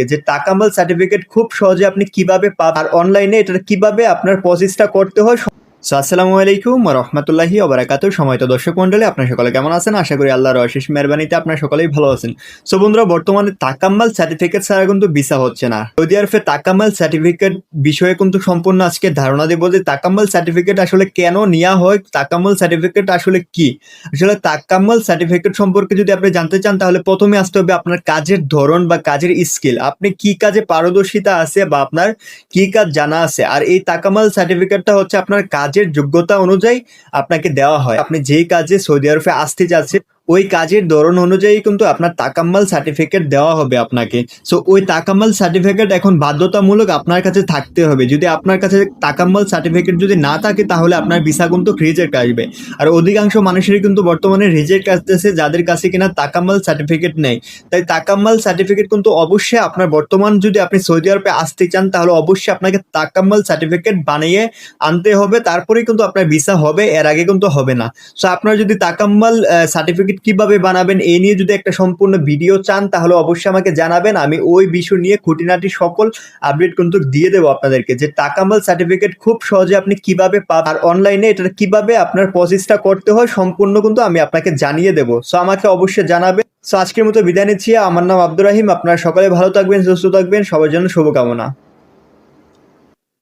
আপনাদেরকে যে টাকামাল সার্টিফিকেট খুব সহজে আপনি কীভাবে পাবেন, আর অনলাইনে এটা কীভাবে আপনার প্রসেসটা করতে হয় সো আসসালামু আলাইকুম রহমতুল্লাহি ওবরাকাতু সময়ত দর্শক মন্ডলী আপনার সকলে কেমন আছেন? আশা করি আল্লাহর অশেষ মেহরবানিতে আপনার সকলেই ভালো আছেন। সো বন্ধুরা, বর্তমানে তাকাম্মাল সার্টিফিকেট ছাড়া কিন্তু ভিসা হচ্ছে না। সৌদি আরবে তাকাম্মাল সার্টিফিকেট বিষয়ে কিন্তু সম্পূর্ণ আজকে ধারণা দেবো যে তাকাম্মাল সার্টিফিকেট আসলে কেন নেওয়া হয়, তাকাম্মাল সার্টিফিকেট আসলে কি? আসলে তাকাম্মাল সার্টিফিকেট সম্পর্কে যদি আপনি জানতে চান, তাহলে প্রথমে আসতে হবে আপনার কাজের ধরন বা কাজের স্কিল আপনি কি কাজে পারদর্শিতা আছে বা আপনার কি কাজ জানা আছে? আর এই তাকামাল সার্টিফিকেটটা হচ্ছে আপনার কাজের যোগ্যতা অনুযায়ী আপনাকে দেওয়া হয়। আপনি যেই কাজে সৌদি আরবে আসতে যাচ্ছেন ওই কাজের ধরন অনুযায়ী কিন্তু আপনার তাকাম্মাল সার্টিফিকেট দেওয়া হবে আপনাকে। সো ওই তাকাম্মাল সার্টিফিকেট এখন বাধ্যতামূলক আপনার কাছে থাকতে হবে। যদি আপনার কাছে তাকাম্মাল সার্টিফিকেট যদি না থাকে, তাহলে আপনার ভিসা কিন্তু রিজেক্ট আসবে। আর অধিকাংশ মানুষেরই কিন্তু বর্তমানে রিজেক্ট আসতেছে, যাদের কাছে কিনা তাকাম্মাল সার্টিফিকেট নেই। তাই তাকাম্মাল সার্টিফিকেট কিন্তু অবশ্যই আপনার বর্তমান যদি আপনি সৌদি আরবে আসতে চান, তাহলে অবশ্যই আপনাকে তাকাম্মাল সার্টিফিকেট বানিয়ে আনতে হবে। তারপরেই কিন্তু আপনার ভিসা হবে, এর আগে কিন্তু হবে না। সো আপনার যদি তাকাম্মাল সার্টিফিকেট কীভাবে বানাবেন এই নিয়ে যদি একটা সম্পূর্ণ ভিডিও চান, তাহলে অবশ্যই আমাকে জানাবেন। আমি ওই বিষয় নিয়ে খুঁটিনাটি সকল আপডেট কিন্তু দিয়ে দেবো আপনাদেরকে। যে তাকাম্মাল সার্টিফিকেট খুব সহজে আপনি কীভাবে পাবেন, আর অনলাইনে এটা কীভাবে আপনার প্রসেসটা করতে হয়, সম্পূর্ণ কিন্তু আমি আপনাকে জানিয়ে দেবো। সো আমাকে অবশ্যই জানাবেন। সো আজকের মতো বিদায় নিচ্ছি। আমার নাম আব্দুর রাহিম। আপনারা সকলে ভালো থাকবেন, সুস্থ থাকবেন। সবার জন্য শুভকামনা।